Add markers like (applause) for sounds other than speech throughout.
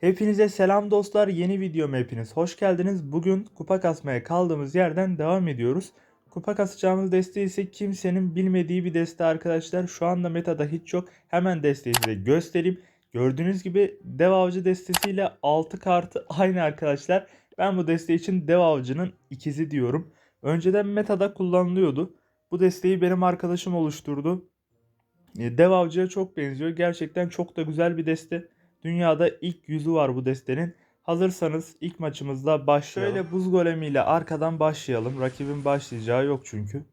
Hepinize selam dostlar. Yeni videoma hepiniz hoş geldiniz. Bugün kupa kasmaya kaldığımız yerden devam ediyoruz. Kupa kasacağımız deste ise kimsenin bilmediği bir deste arkadaşlar. Şu anda metada hiç yok. Hemen desteği size göstereyim. Gördüğünüz gibi dev avcı destesiyle 6 kartı (laughs) aynı arkadaşlar. Ben bu deste için dev avcının ikizi diyorum. Önceden metada kullanılıyordu. Bu desteği benim arkadaşım oluşturdu. E, Dev avcıya çok benziyor. Gerçekten çok da güzel bir deste. Dünyada ilk yüzü var bu destenin. Hazırsanız ilk maçımızda başlayalım. Şöyle buz golemiyle arkadan başlayalım. Rakibin başlayacağı yok çünkü.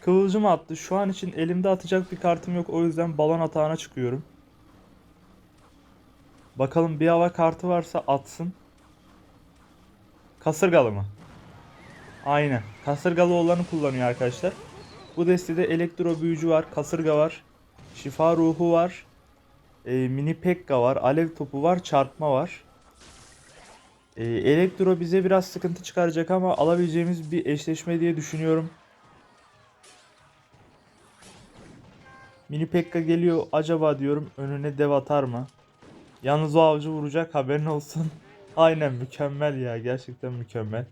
Kıvılcım attı. Şu an için elimde atacak bir kartım yok. O yüzden balon atağına çıkıyorum. Bakalım bir hava kartı varsa atsın. Kasırgalı mı? Aynen. Kasırgalı olanı kullanıyor arkadaşlar. Bu destede elektro büyücü var, kasırga var, şifa ruhu var, e, mini pekka var, alev topu var, çarpma var. E, elektro bize biraz sıkıntı çıkaracak ama alabileceğimiz bir eşleşme diye düşünüyorum. Mini pekka geliyor acaba diyorum önüne dev atar mı? Yalnız o avcı vuracak haberin olsun. (laughs) Aynen mükemmel ya gerçekten mükemmel.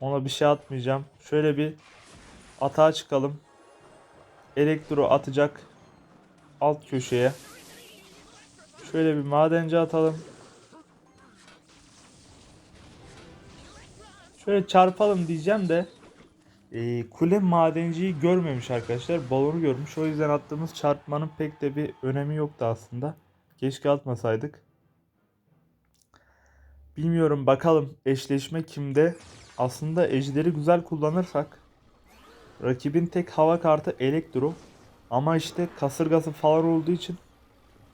Ona bir şey atmayacağım. Şöyle bir atağa çıkalım. Elektro atacak alt köşeye. Şöyle bir madenci atalım. Şöyle çarpalım diyeceğim de e, kule madenciyi görmemiş arkadaşlar. Balonu görmüş. O yüzden attığımız çarpmanın pek de bir önemi yoktu aslında. Keşke atmasaydık. Bilmiyorum bakalım eşleşme kimde. Aslında ejderi güzel kullanırsak rakibin tek hava kartı elektro ama işte kasırgası falan olduğu için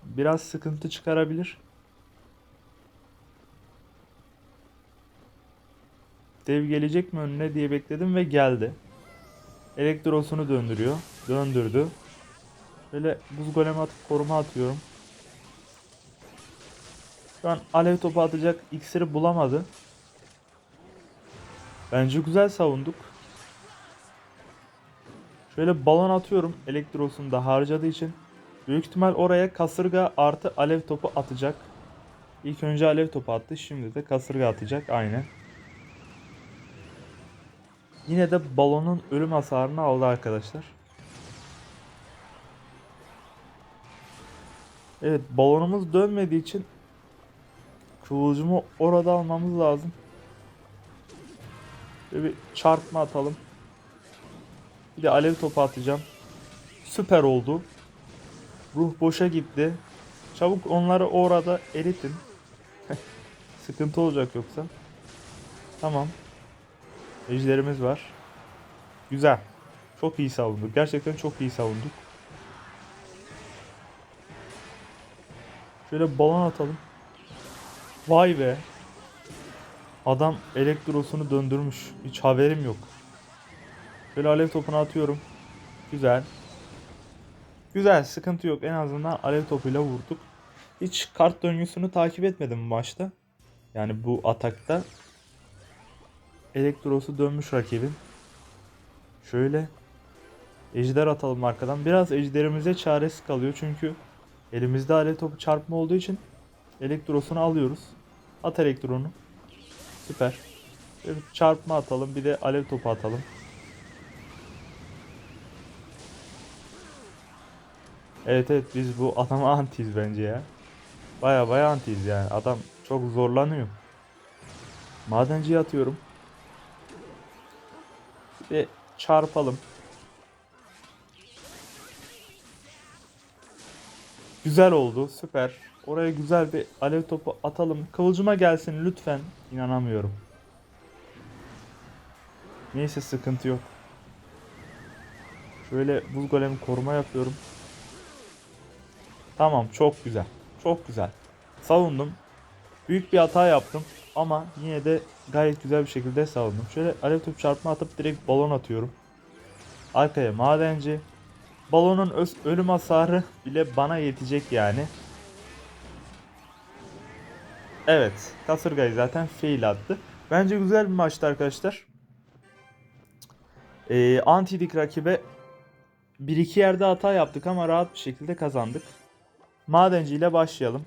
biraz sıkıntı çıkarabilir. Dev gelecek mi önüne diye bekledim ve geldi. Elektrosunu döndürüyor. Döndürdü. Böyle buz golem atıp koruma atıyorum. Şu an alev topu atacak iksiri bulamadı. Bence güzel savunduk. Şöyle balon atıyorum elektrosunu da harcadığı için. Büyük ihtimal oraya kasırga artı alev topu atacak. İlk önce alev topu attı. Şimdi de kasırga atacak. Aynen. Yine de balonun ölüm hasarını aldı arkadaşlar. Evet balonumuz dönmediği için kıvılcımı orada almamız lazım. Böyle bir çarpma atalım. Bir de alev topu atacağım. Süper oldu. Ruh boşa gitti. Çabuk onları orada eritin. (laughs) Sıkıntı olacak yoksa. Tamam. Ejderimiz var. Güzel. Çok iyi savunduk. Gerçekten çok iyi savunduk. Şöyle balon atalım. Vay be. Adam elektrosunu döndürmüş. Hiç haberim yok. Şöyle alev topunu atıyorum. Güzel. Güzel sıkıntı yok. En azından alev topuyla vurduk. Hiç kart döngüsünü takip etmedim bu maçta. Yani bu atakta. Elektrosu dönmüş rakibin. Şöyle ejder atalım arkadan. Biraz ejderimize çaresi kalıyor çünkü elimizde alev topu çarpma olduğu için elektrosunu alıyoruz. At elektronu. Süper. Bir çarpma atalım bir de alev topu atalım. Evet evet biz bu adama (laughs) antiyiz bence ya. Baya baya antiyiz yani. Adam çok zorlanıyor. Madenciye atıyorum. Ve çarpalım. Güzel oldu. Süper. Oraya güzel bir alev topu atalım. Kıvılcıma gelsin lütfen. İnanamıyorum. Neyse sıkıntı yok. Şöyle buz golemi koruma yapıyorum. Tamam çok güzel. Çok güzel. Savundum. Büyük bir hata yaptım ama yine de gayet güzel bir şekilde savundum. Şöyle alev top çarpma atıp direkt balon atıyorum. Arkaya madenci. Balonun öz, ölüm hasarı bile bana yetecek yani. Evet. Kasırgayı zaten fail attı. Bence güzel bir maçtı arkadaşlar. Ee, Antidik rakibe bir iki yerde hata yaptık ama rahat bir şekilde kazandık. Madenci ile başlayalım.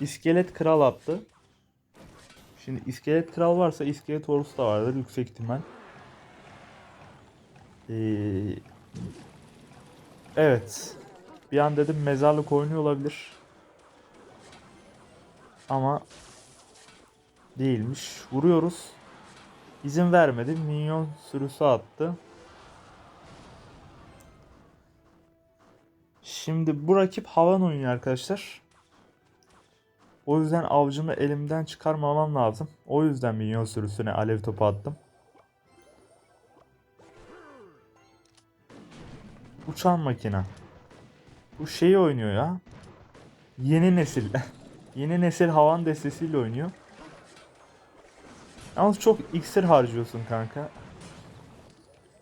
İskelet kral attı. Şimdi iskelet kral varsa iskelet ordusu da vardır yüksek ihtimal. Ee, evet. Bir an dedim mezarlık oynuyor olabilir. Ama değilmiş. Vuruyoruz. İzin vermedi. Minyon sürüsü attı. Şimdi bu rakip havan oynuyor arkadaşlar. O yüzden avcımı elimden çıkarmamam lazım. O yüzden minyon sürüsüne alev topu attım. Uçan makina. Bu şeyi oynuyor ya. Yeni nesil. (laughs) Yeni nesil havan destesiyle oynuyor. Yalnız çok iksir harcıyorsun kanka.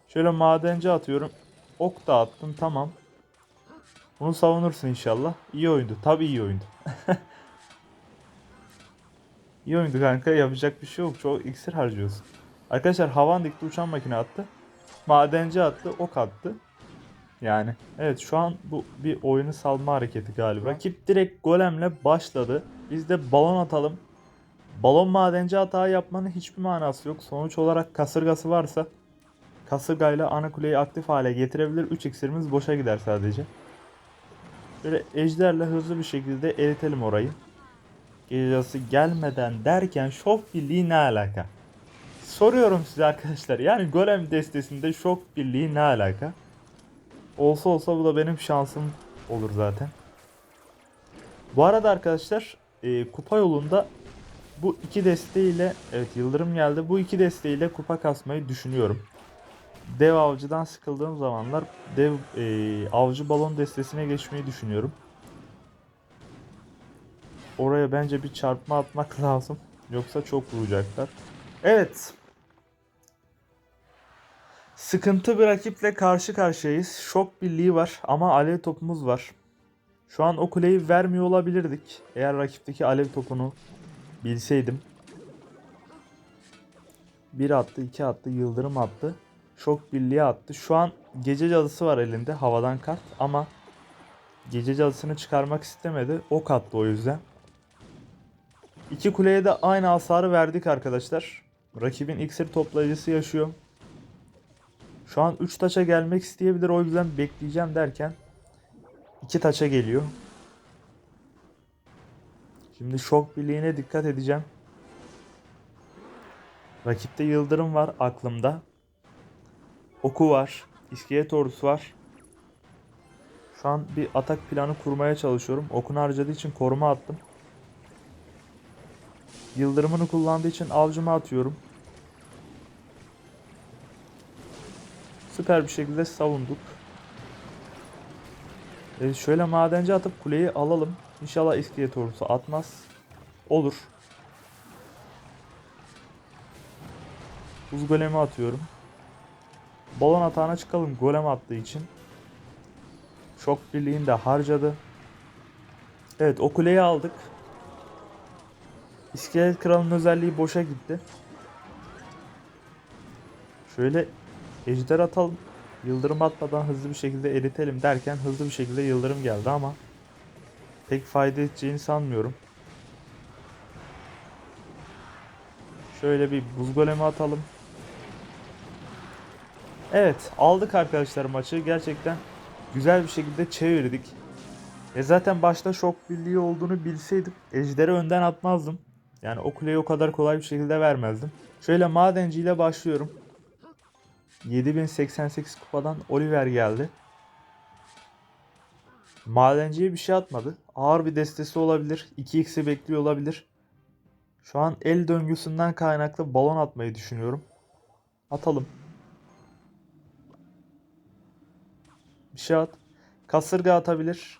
Şöyle madenci atıyorum. Ok da attım tamam. Bunu savunursun inşallah. İyi oyundu. Tabii iyi oyundu. (laughs) iyi oyundu kanka. Yapacak bir şey yok. Çok iksir harcıyorsun. Arkadaşlar havan dikti uçan makine attı. Madenci attı. Ok attı. Yani evet şu an bu bir oyunu salma hareketi galiba. Rakip direkt golemle başladı. Biz de balon atalım. Balon madenci hata yapmanın hiçbir manası yok. Sonuç olarak kasırgası varsa kasırgayla ana kuleyi aktif hale getirebilir. 3 iksirimiz boşa gider sadece. Böyle ejderle hızlı bir şekilde eritelim orayı. Gecesi gelmeden derken şok birliği ne alaka? Soruyorum size arkadaşlar. Yani golem destesinde şok birliği ne alaka? Olsa olsa bu da benim şansım olur zaten. Bu arada arkadaşlar e, kupa yolunda bu iki desteğiyle evet yıldırım geldi. Bu iki desteğiyle kupa kasmayı düşünüyorum. Dev avcıdan sıkıldığım zamanlar dev e, avcı balon destesine geçmeyi düşünüyorum. Oraya bence bir çarpma atmak (laughs) lazım. Yoksa çok vuracaklar. Evet. Sıkıntı bir rakiple karşı karşıyayız. Şok birliği var ama alev topumuz var. Şu an o kuleyi vermiyor olabilirdik. Eğer rakipteki alev topunu bilseydim. Bir attı, iki attı, yıldırım attı. Şok birliği attı. Şu an gece cadısı var elinde havadan kart ama gece cadısını çıkarmak istemedi. Ok attı o yüzden. İki kuleye de aynı hasarı verdik arkadaşlar. Rakibin iksir toplayıcısı yaşıyor. Şu an 3 taça gelmek isteyebilir o yüzden bekleyeceğim derken 2 taça geliyor. Şimdi şok birliğine dikkat edeceğim. Rakipte yıldırım var aklımda. Oku var. İskelet ordusu var. Şu an bir atak planı kurmaya çalışıyorum. Okunu harcadığı için koruma attım. Yıldırımını kullandığı için avcıma atıyorum. Süper bir şekilde savunduk. Ee, şöyle madenci atıp kuleyi alalım. İnşallah iskelet ordusu atmaz. Olur. Buz golemi atıyorum. Balon atağına çıkalım golem attığı için. Şok birliğini de harcadı. Evet o kuleyi aldık. İskelet kralın özelliği boşa gitti. Şöyle ejder atalım. Yıldırım atmadan hızlı bir şekilde eritelim derken hızlı bir şekilde yıldırım geldi ama pek fayda edeceğini sanmıyorum. Şöyle bir buz golemi atalım. Evet aldık arkadaşlar maçı. Gerçekten güzel bir şekilde çevirdik. E zaten başta şok birliği olduğunu bilseydim ejderi önden atmazdım. Yani o kuleyi o kadar kolay bir şekilde vermezdim. Şöyle madenci ile başlıyorum. 7088 kupadan Oliver geldi. Madenciye bir şey atmadı. Ağır bir destesi olabilir. 2x'i bekliyor olabilir. Şu an el döngüsünden kaynaklı balon atmayı düşünüyorum. Atalım. Bir şey at. Kasırga atabilir.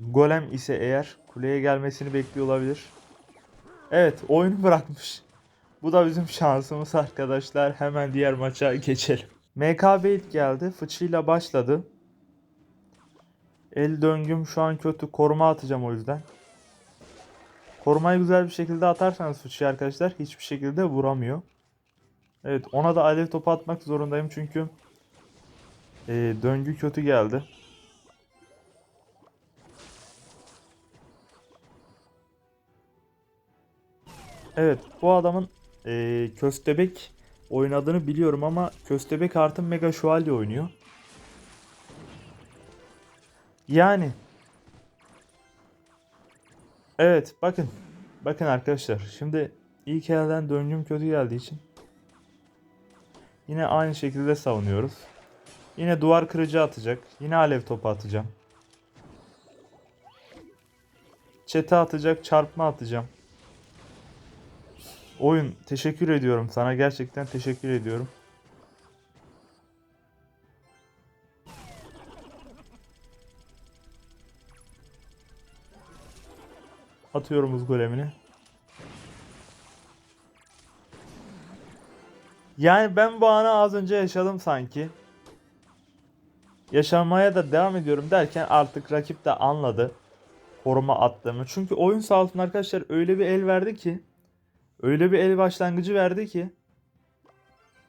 Golem ise eğer kuleye gelmesini bekliyor olabilir. Evet oyunu (laughs) bırakmış. Bu da bizim şansımız arkadaşlar. Hemen diğer maça geçelim. MKB ilk geldi. Fıçıyla başladı. El döngüm şu an kötü. Koruma atacağım o yüzden. Korumayı güzel bir şekilde atarsanız fıçıyı arkadaşlar hiçbir şekilde vuramıyor. Evet ona da alev topu atmak zorundayım çünkü ee, döngü kötü geldi. Evet bu adamın e, köstebek oynadığını biliyorum ama köstebek artı mega şövalye oynuyor. Yani Evet bakın. Bakın arkadaşlar. Şimdi ilk elden döngüm kötü geldiği için yine aynı şekilde savunuyoruz. Yine duvar kırıcı atacak. Yine alev topu atacağım. Çete atacak, çarpma atacağım. Oyun teşekkür ediyorum sana. Gerçekten teşekkür ediyorum. Atıyorum buz golemini. Yani ben bu anı az önce yaşadım sanki. Yaşamaya da devam ediyorum derken artık rakip de anladı koruma attığımı. Çünkü oyun sağ olsun arkadaşlar öyle bir el verdi ki öyle bir el başlangıcı verdi ki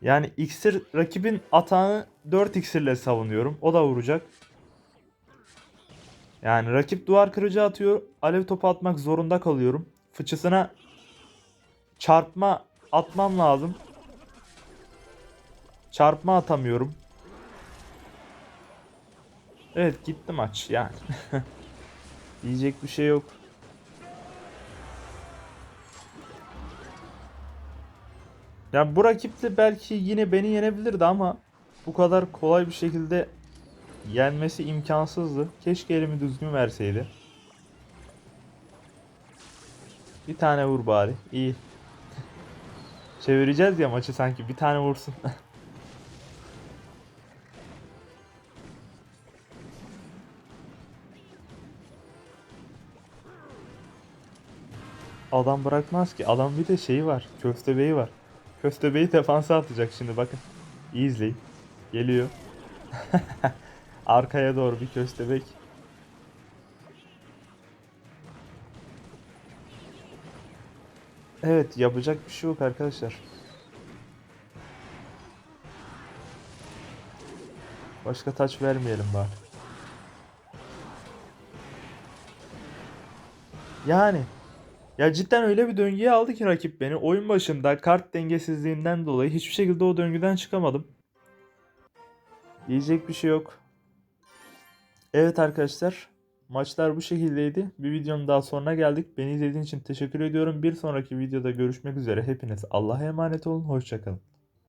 yani iksir rakibin atağını 4 iksirle savunuyorum. O da vuracak. Yani rakip duvar kırıcı atıyor. Alev topu atmak zorunda kalıyorum. Fıçısına çarpma atmam lazım. Çarpma atamıyorum. Evet gitti maç yani. (laughs) Diyecek bir şey yok. Ya bu rakiple belki yine beni yenebilirdi ama bu kadar kolay bir şekilde yenmesi imkansızdı. Keşke elimi düzgün verseydi. Bir tane vur bari. İyi. (laughs) Çevireceğiz ya maçı sanki. Bir tane vursun. (laughs) Adam bırakmaz ki. Adam bir de şeyi var. Köstebeği var. Köstebeği defansa atacak şimdi bakın. İyi izleyin. Geliyor. (laughs) Arkaya doğru bir köstebek. Evet yapacak bir şey yok arkadaşlar. Başka taç vermeyelim bari. Yani ya cidden öyle bir döngüye aldı ki rakip beni. Oyun başında kart dengesizliğinden dolayı hiçbir şekilde o döngüden çıkamadım. Diyecek bir şey yok. Evet arkadaşlar. Maçlar bu şekildeydi. Bir videonun daha sonuna geldik. Beni izlediğiniz için teşekkür ediyorum. Bir sonraki videoda görüşmek üzere. Hepiniz Allah'a emanet olun. Hoşçakalın.